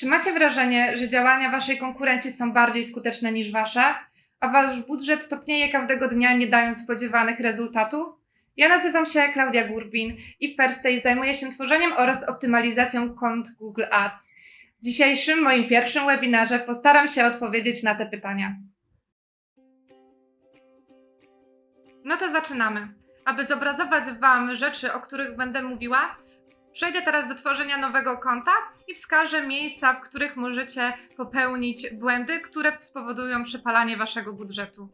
Czy macie wrażenie, że działania waszej konkurencji są bardziej skuteczne niż wasze, a wasz budżet topnieje każdego dnia, nie dając spodziewanych rezultatów? Ja nazywam się Klaudia Gurbin i w Firstay zajmuję się tworzeniem oraz optymalizacją kont Google Ads. W dzisiejszym, moim pierwszym webinarze postaram się odpowiedzieć na te pytania. No to zaczynamy. Aby zobrazować Wam rzeczy, o których będę mówiła, przejdę teraz do tworzenia nowego konta i wskażę miejsca, w których możecie popełnić błędy, które spowodują przepalanie Waszego budżetu.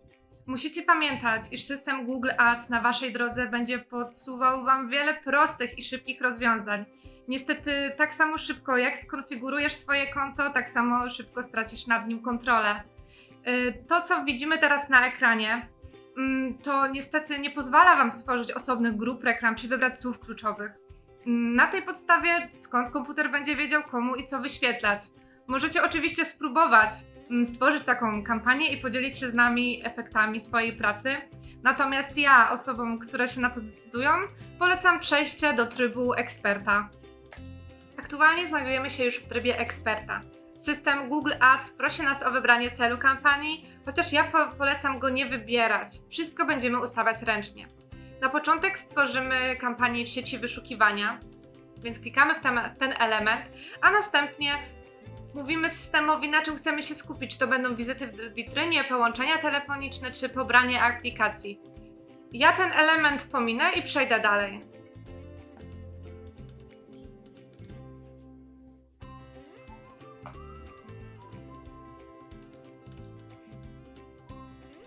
Musicie pamiętać, iż system Google Ads na Waszej drodze będzie podsuwał Wam wiele prostych i szybkich rozwiązań. Niestety, tak samo szybko jak skonfigurujesz swoje konto, tak samo szybko stracisz nad nim kontrolę. Yy, To, co widzimy teraz na ekranie, mm, to niestety nie pozwala Wam stworzyć osobnych grup reklam czy wybrać słów kluczowych. Na tej podstawie skąd komputer będzie wiedział komu i co wyświetlać. Możecie oczywiście spróbować mm, stworzyć taką kampanię i podzielić się z nami efektami swojej pracy. Natomiast ja, osobom, które się na to zdecydują, polecam przejście do trybu eksperta. Aktualnie znajdujemy się już w trybie eksperta. System Google Ads prosi nas o wybranie celu kampanii, chociaż ja po polecam go nie wybierać. Wszystko będziemy ustawiać ręcznie. Na początek stworzymy kampanię w sieci wyszukiwania, więc klikamy w ten, ten element, a następnie mówimy systemowi, na czym chcemy się skupić. Czy to będą wizyty w witrynie, połączenia telefoniczne, czy pobranie aplikacji. Ja ten element pominę i przejdę dalej.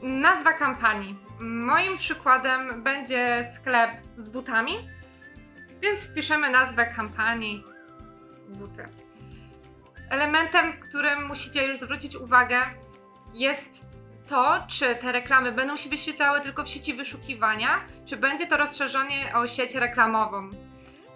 Nazwa kampanii. Moim przykładem będzie sklep z butami, więc wpiszemy nazwę kampanii buty. Elementem, którym musicie już zwrócić uwagę, jest to, czy te reklamy będą się wyświetlały tylko w sieci wyszukiwania, czy będzie to rozszerzenie o sieć reklamową.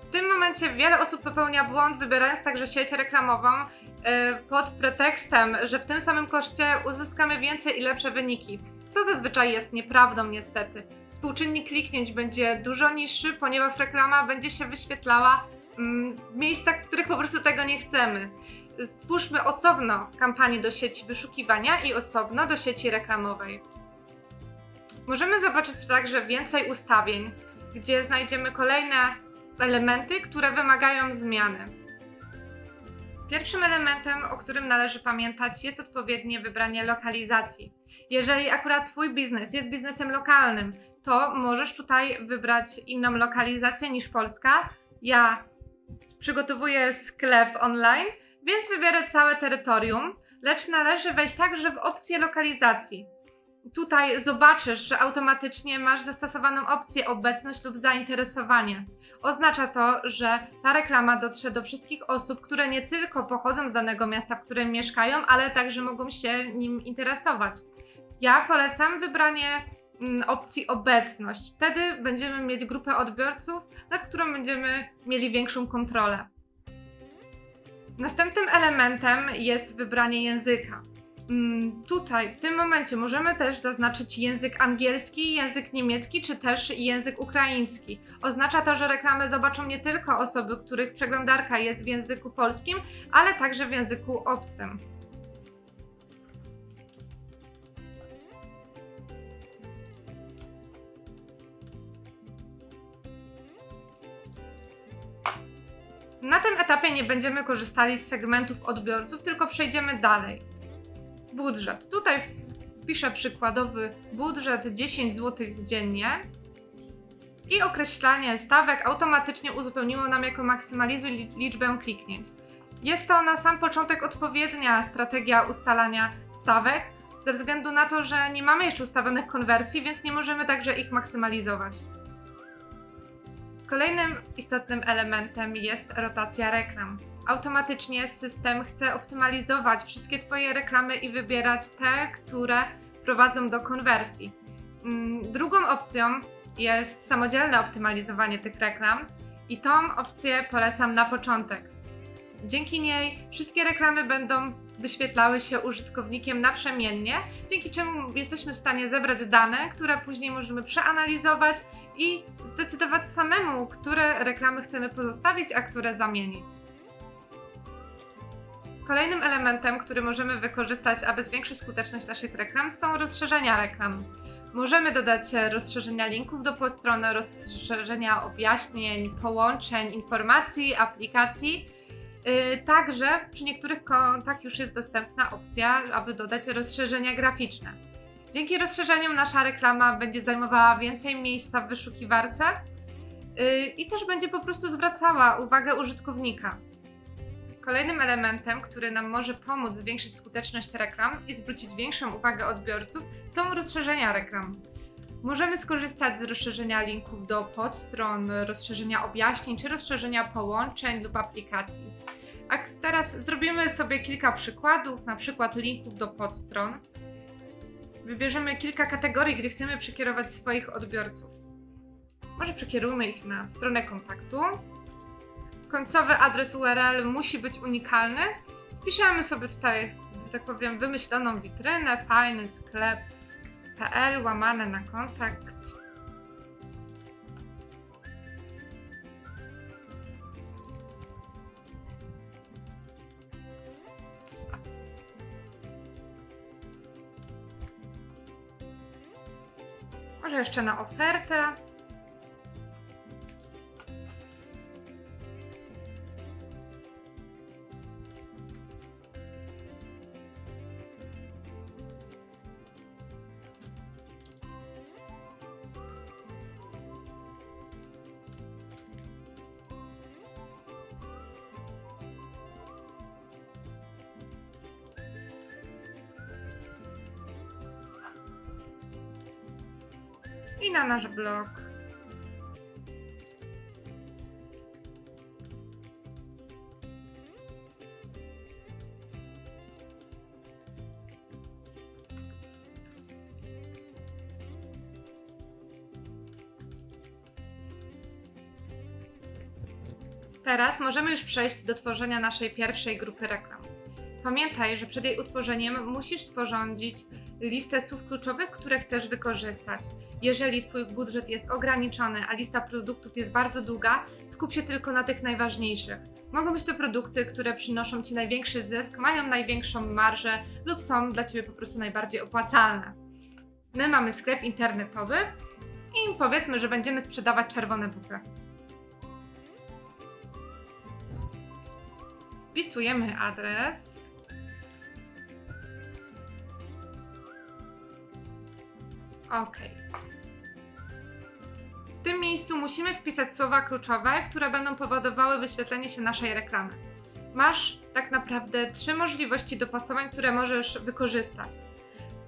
W tym momencie wiele osób popełnia błąd, wybierając także sieć reklamową yy, pod pretekstem, że w tym samym koszcie uzyskamy więcej i lepsze wyniki. Co zazwyczaj jest nieprawdą, niestety. Współczynnik kliknięć będzie dużo niższy, ponieważ reklama będzie się wyświetlała mm, w miejscach, w których po prostu tego nie chcemy. Stwórzmy osobno kampanię do sieci wyszukiwania i osobno do sieci reklamowej. Możemy zobaczyć także więcej ustawień, gdzie znajdziemy kolejne elementy, które wymagają zmiany. Pierwszym elementem, o którym należy pamiętać, jest odpowiednie wybranie lokalizacji. Jeżeli akurat Twój biznes jest biznesem lokalnym, to możesz tutaj wybrać inną lokalizację niż Polska. Ja przygotowuję sklep online, więc wybiorę całe terytorium, lecz należy wejść także w opcję lokalizacji. Tutaj zobaczysz, że automatycznie masz zastosowaną opcję obecność lub zainteresowanie. Oznacza to, że ta reklama dotrze do wszystkich osób, które nie tylko pochodzą z danego miasta, w którym mieszkają, ale także mogą się nim interesować. Ja polecam wybranie mm, opcji obecność. Wtedy będziemy mieć grupę odbiorców, nad którą będziemy mieli większą kontrolę. Następnym elementem jest wybranie języka. Mm, Tutaj, w tym momencie, możemy też zaznaczyć język angielski, język niemiecki, czy też język ukraiński. Oznacza to, że reklamy zobaczą nie tylko osoby, których przeglądarka jest w języku polskim, ale także w języku obcym. Na tym etapie nie będziemy korzystali z segmentów odbiorców, tylko przejdziemy dalej. Budżet. Tutaj wpiszę przykładowy budżet 10 zł dziennie i określanie stawek automatycznie uzupełniło nam jako maksymalizuj li- liczbę kliknięć. Jest to na sam początek odpowiednia strategia ustalania stawek, ze względu na to, że nie mamy jeszcze ustawionych konwersji, więc nie możemy także ich maksymalizować. Kolejnym istotnym elementem jest rotacja reklam. Automatycznie system chce optymalizować wszystkie Twoje reklamy i wybierać te, które prowadzą do konwersji. Mm, Drugą opcją jest samodzielne optymalizowanie tych reklam i tą opcję polecam na początek. Dzięki niej wszystkie reklamy będą wyświetlały się użytkownikiem naprzemiennie, dzięki czemu jesteśmy w stanie zebrać dane, które później możemy przeanalizować i zdecydować samemu, które reklamy chcemy pozostawić, a które zamienić. Kolejnym elementem, który możemy wykorzystać, aby zwiększyć skuteczność naszych reklam, są rozszerzenia reklam. Możemy dodać rozszerzenia linków do podstrony, rozszerzenia objaśnień, połączeń, informacji, aplikacji. Yy, Także przy niektórych kontach już jest dostępna opcja, aby dodać rozszerzenia graficzne. Dzięki rozszerzeniom nasza reklama będzie zajmowała więcej miejsca w wyszukiwarce yy, i też będzie po prostu zwracała uwagę użytkownika. Kolejnym elementem, który nam może pomóc zwiększyć skuteczność reklam i zwrócić większą uwagę odbiorców, są rozszerzenia reklam. Możemy skorzystać z rozszerzenia linków do podstron, rozszerzenia objaśnień czy rozszerzenia połączeń lub aplikacji. A teraz zrobimy sobie kilka przykładów, na przykład linków do podstron. Wybierzemy kilka kategorii, gdzie chcemy przekierować swoich odbiorców. Może przekierujmy ich na stronę kontaktu. Końcowy adres URL musi być unikalny. Wpiszemy sobie tutaj, że tak powiem, wymyśloną witrynę, fajny sklep pl łamane na kontakt. Może jeszcze na ofertę. I na nasz blog. Teraz możemy już przejść do tworzenia naszej pierwszej grupy reklam. Pamiętaj, że przed jej utworzeniem musisz sporządzić listę słów kluczowych, które chcesz wykorzystać. Jeżeli Twój budżet jest ograniczony, a lista produktów jest bardzo długa, skup się tylko na tych najważniejszych. Mogą być to produkty, które przynoszą Ci największy zysk, mają największą marżę lub są dla Ciebie po prostu najbardziej opłacalne. My mamy sklep internetowy i powiedzmy, że będziemy sprzedawać czerwone buty. Wpisujemy adres. OK. W tym miejscu musimy wpisać słowa kluczowe, które będą powodowały wyświetlenie się naszej reklamy. Masz tak naprawdę trzy możliwości dopasowań, które możesz wykorzystać.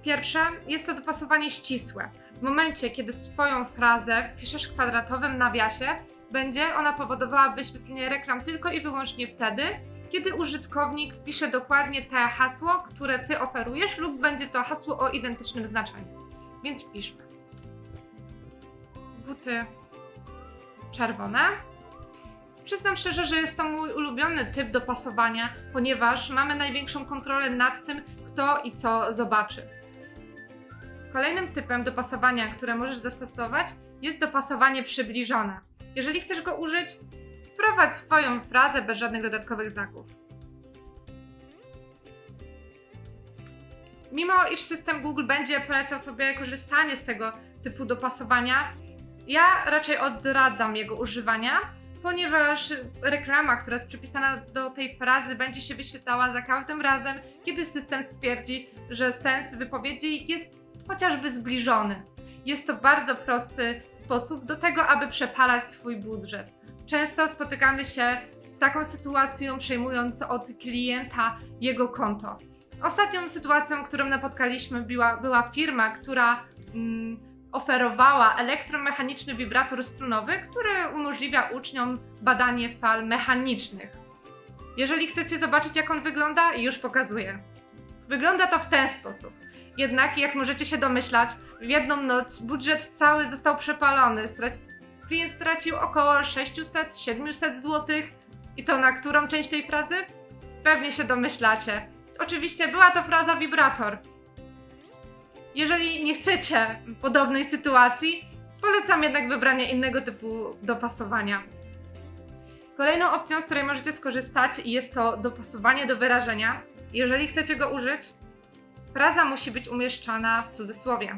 Pierwsza jest to dopasowanie ścisłe. W momencie, kiedy swoją frazę wpiszesz w kwadratowym nawiasie, będzie ona powodowała wyświetlenie reklam tylko i wyłącznie wtedy, kiedy użytkownik wpisze dokładnie te hasło, które ty oferujesz, lub będzie to hasło o identycznym znaczeniu. Więc wpiszmy. Buty czerwone. Przyznam szczerze, że jest to mój ulubiony typ dopasowania, ponieważ mamy największą kontrolę nad tym, kto i co zobaczy. Kolejnym typem dopasowania, które możesz zastosować, jest dopasowanie przybliżone. Jeżeli chcesz go użyć, wprowadź swoją frazę bez żadnych dodatkowych znaków. Mimo iż system Google będzie polecał Tobie korzystanie z tego typu dopasowania, ja raczej odradzam jego używania, ponieważ reklama, która jest przypisana do tej frazy, będzie się wyświetlała za każdym razem, kiedy system stwierdzi, że sens wypowiedzi jest chociażby zbliżony. Jest to bardzo prosty sposób do tego, aby przepalać swój budżet. Często spotykamy się z taką sytuacją, przejmując od klienta jego konto. Ostatnią sytuacją, którą napotkaliśmy, była, była firma, która mm, oferowała elektromechaniczny wibrator strunowy, który umożliwia uczniom badanie fal mechanicznych. Jeżeli chcecie zobaczyć, jak on wygląda, już pokazuję. Wygląda to w ten sposób. Jednak, jak możecie się domyślać, w jedną noc budżet cały został przepalony. Strac- klient stracił około 600-700 zł. I to na którą część tej frazy? Pewnie się domyślacie. Oczywiście była to fraza wibrator. Jeżeli nie chcecie podobnej sytuacji, polecam jednak wybranie innego typu dopasowania. Kolejną opcją, z której możecie skorzystać, jest to dopasowanie do wyrażenia. Jeżeli chcecie go użyć, fraza musi być umieszczana w cudzysłowie.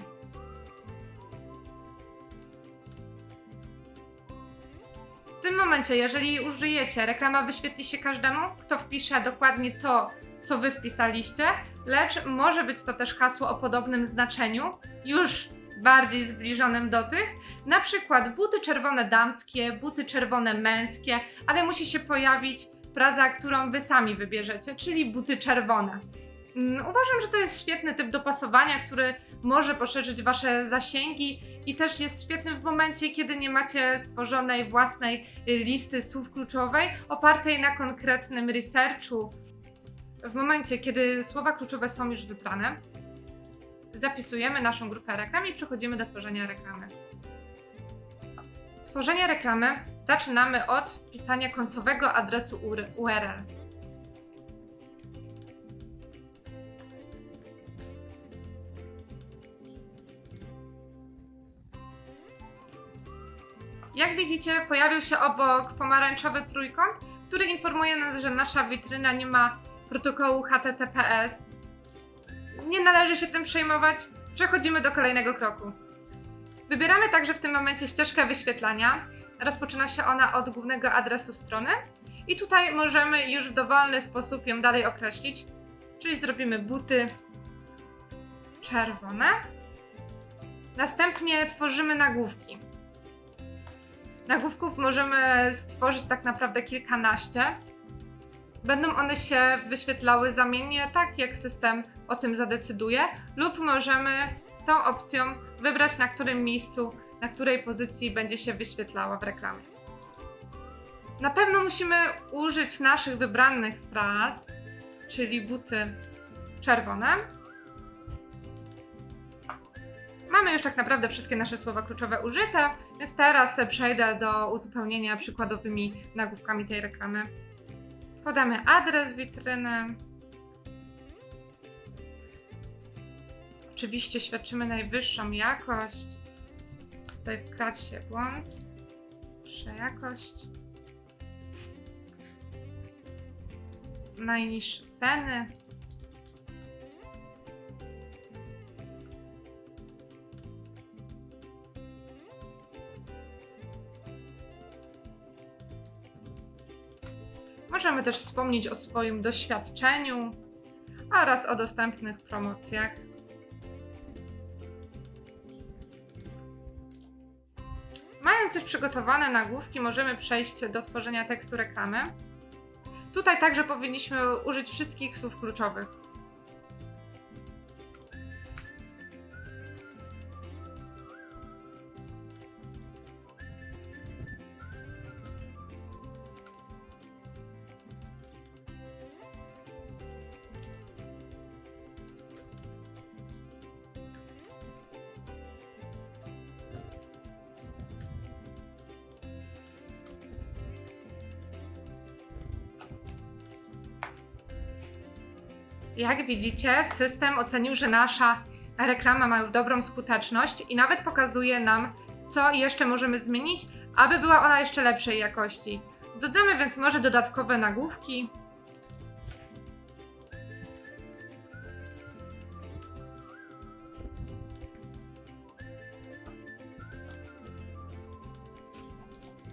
W tym momencie, jeżeli użyjecie, reklama wyświetli się każdemu, kto wpisze dokładnie to, co wy wpisaliście, lecz może być to też hasło o podobnym znaczeniu, już bardziej zbliżonym do tych. Na przykład buty czerwone damskie, buty czerwone męskie, ale musi się pojawić fraza, którą wy sami wybierzecie, czyli buty czerwone. Mm, Uważam, że to jest świetny typ dopasowania, który może poszerzyć wasze zasięgi i też jest świetny w momencie, kiedy nie macie stworzonej własnej listy słów kluczowej opartej na konkretnym researchu. W momencie, kiedy słowa kluczowe są już wybrane, zapisujemy naszą grupę reklam i przechodzimy do tworzenia reklamy. Tworzenie reklamy zaczynamy od wpisania końcowego adresu UR- URL. Jak widzicie, pojawił się obok pomarańczowy trójkąt, który informuje nas, że nasza witryna nie ma protokołu HTTPS. Nie należy się tym przejmować. Przechodzimy do kolejnego kroku. Wybieramy także w tym momencie ścieżkę wyświetlania. Rozpoczyna się ona od głównego adresu strony i tutaj możemy już w dowolny sposób ją dalej określić. Czyli zrobimy buty czerwone. Następnie tworzymy nagłówki. Nagłówków możemy stworzyć tak naprawdę kilkanaście. Będą one się wyświetlały zamiennie, tak jak system o tym zadecyduje, lub możemy tą opcją wybrać, na którym miejscu, na której pozycji będzie się wyświetlała w reklamie. Na pewno musimy użyć naszych wybranych fraz, czyli buty czerwone. Mamy już tak naprawdę wszystkie nasze słowa kluczowe użyte, więc teraz przejdę do uzupełnienia przykładowymi nagłówkami tej reklamy. Podamy adres witryny. Oczywiście świadczymy najwyższą jakość. Tutaj wkradł się błąd. Najniższe ceny. Możemy też wspomnieć o swoim doświadczeniu oraz o dostępnych promocjach. Mając już przygotowane nagłówki, możemy przejść do tworzenia tekstu reklamy. Tutaj także powinniśmy użyć wszystkich słów kluczowych. Jak widzicie, system ocenił, że nasza reklama ma już dobrą skuteczność i nawet pokazuje nam, co jeszcze możemy zmienić, aby była ona jeszcze lepszej jakości. Dodamy więc może dodatkowe nagłówki.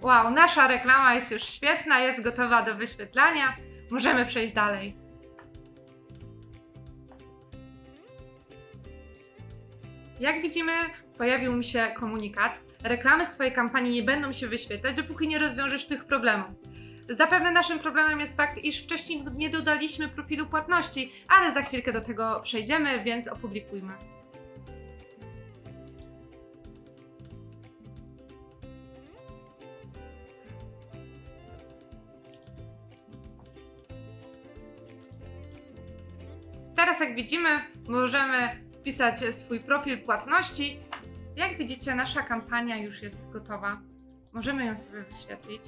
Wow, nasza reklama jest już świetna, jest gotowa do wyświetlania. Możemy przejść dalej. Jak widzimy, pojawił mi się komunikat. Reklamy z Twojej kampanii nie będą się wyświetlać, dopóki nie rozwiążesz tych problemów. Zapewne naszym problemem jest fakt, iż wcześniej nie dodaliśmy profilu płatności, ale za chwilkę do tego przejdziemy, więc opublikujmy. Teraz, jak widzimy, możemy wpisać swój profil płatności. Jak widzicie, nasza kampania już jest gotowa. Możemy ją sobie wyświetlić.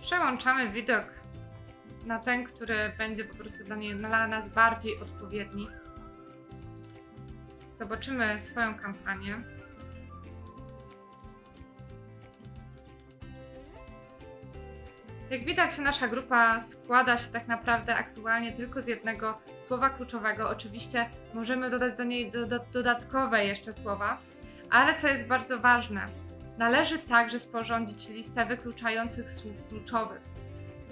Przełączamy widok na ten, który będzie po prostu dla, nie, dla nas bardziej odpowiedni. Zobaczymy swoją kampanię. Jak widać, nasza grupa składa się tak naprawdę aktualnie tylko z jednego słowa kluczowego. Oczywiście możemy dodać do niej doda- dodatkowe jeszcze słowa, ale co jest bardzo ważne, należy także sporządzić listę wykluczających słów kluczowych.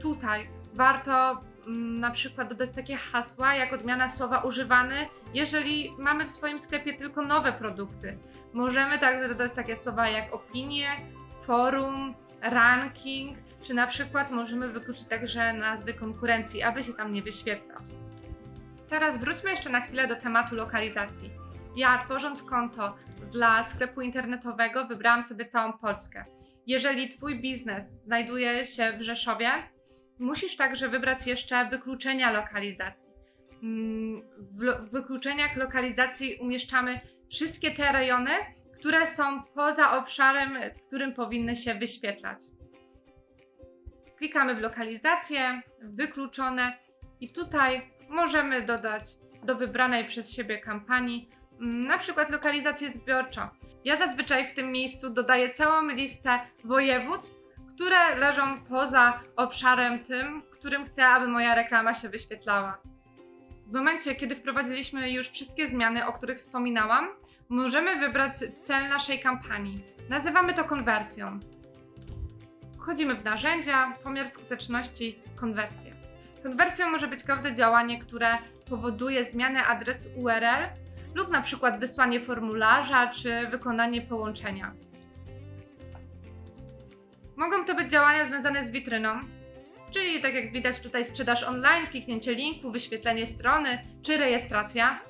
Tutaj warto mm, na przykład dodać takie hasła jak odmiana słowa używany, jeżeli mamy w swoim sklepie tylko nowe produkty. Możemy także dodać takie słowa jak opinie, forum, ranking, czy na przykład możemy wykluczyć także nazwy konkurencji, aby się tam nie wyświetlać. Teraz wróćmy jeszcze na chwilę do tematu lokalizacji. Ja, tworząc konto dla sklepu internetowego, wybrałam sobie całą Polskę. Jeżeli Twój biznes znajduje się w Rzeszowie, musisz także wybrać jeszcze wykluczenia lokalizacji. Mm, W wykluczeniach lokalizacji umieszczamy wszystkie te rejony, które są poza obszarem, którym powinny się wyświetlać. Klikamy w lokalizację, wykluczone i tutaj możemy dodać do wybranej przez siebie kampanii mm, na przykład lokalizację zbiorczą. Ja zazwyczaj w tym miejscu dodaję całą listę województw, które leżą poza obszarem tym, w którym chcę, aby moja reklama się wyświetlała. W momencie, kiedy wprowadziliśmy już wszystkie zmiany, o których wspominałam, możemy wybrać cel naszej kampanii. Nazywamy to konwersją. Wchodzimy w narzędzia, pomiar skuteczności, konwersję. Konwersją może być każde działanie, które powoduje zmianę adresu URL lub na przykład wysłanie formularza czy wykonanie połączenia. Mogą to być działania związane z witryną, czyli tak jak widać tutaj sprzedaż online, kliknięcie linku, wyświetlenie strony czy rejestracja.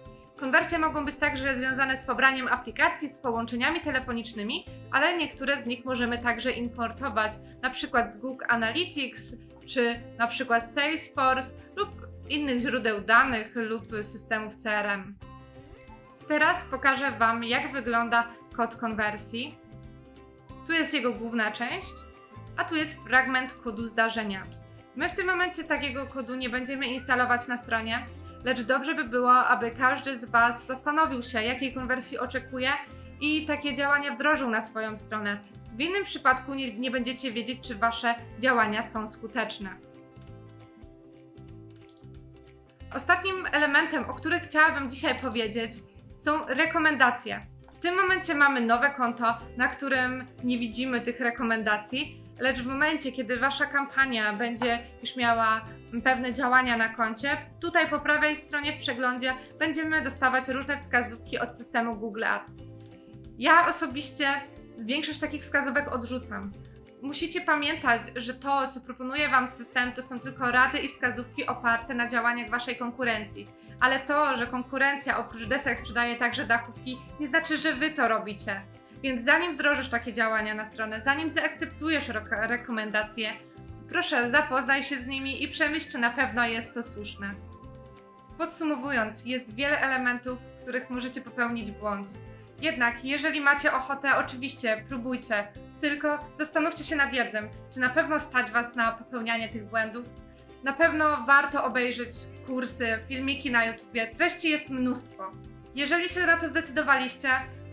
Konwersje mogą być także związane z pobraniem aplikacji, z połączeniami telefonicznymi, ale niektóre z nich możemy także importować, na przykład z Google Analytics, czy na przykład Salesforce lub innych źródeł danych lub systemów CRM. Teraz pokażę Wam, jak wygląda kod konwersji. Tu jest jego główna część, a tu jest fragment kodu zdarzenia. My w tym momencie takiego kodu nie będziemy instalować na stronie, lecz dobrze by było, aby każdy z Was zastanowił się, jakiej konwersji oczekuje i takie działania wdrożył na swoją stronę. W innym przypadku nie, nie będziecie wiedzieć, czy Wasze działania są skuteczne. Ostatnim elementem, o którym chciałabym dzisiaj powiedzieć, są rekomendacje. W tym momencie mamy nowe konto, na którym nie widzimy tych rekomendacji, lecz w momencie, kiedy Wasza kampania będzie już miała pewne działania na koncie, tutaj po prawej stronie w przeglądzie będziemy dostawać różne wskazówki od systemu Google Ads. Ja osobiście większość takich wskazówek odrzucam. Musicie pamiętać, że to, co proponuje Wam system, to są tylko rady i wskazówki oparte na działaniach Waszej konkurencji. Ale to, że konkurencja oprócz desek sprzedaje także dachówki, nie znaczy, że Wy to robicie. Więc zanim wdrożysz takie działania na stronę, zanim zaakceptujesz reko- rekomendacje, proszę zapoznaj się z nimi i przemyśl, czy na pewno jest to słuszne. Podsumowując, jest wiele elementów, w których możecie popełnić błąd. Jednak, jeżeli macie ochotę, oczywiście próbujcie, tylko zastanówcie się nad jednym, czy na pewno stać Was na popełnianie tych błędów. Na pewno warto obejrzeć kursy, filmiki na YouTubie, treści jest mnóstwo. Jeżeli się na to zdecydowaliście,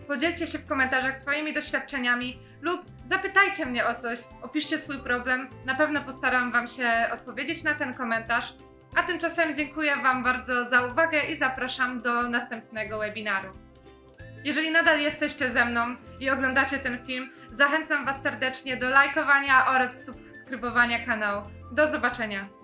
podzielcie się w komentarzach swoimi doświadczeniami lub zapytajcie mnie o coś, opiszcie swój problem, na pewno postaram Wam się odpowiedzieć na ten komentarz. A tymczasem dziękuję Wam bardzo za uwagę i zapraszam do następnego webinaru. Jeżeli nadal jesteście ze mną i oglądacie ten film, zachęcam Was serdecznie do lajkowania oraz subskrybowania kanału. Do zobaczenia!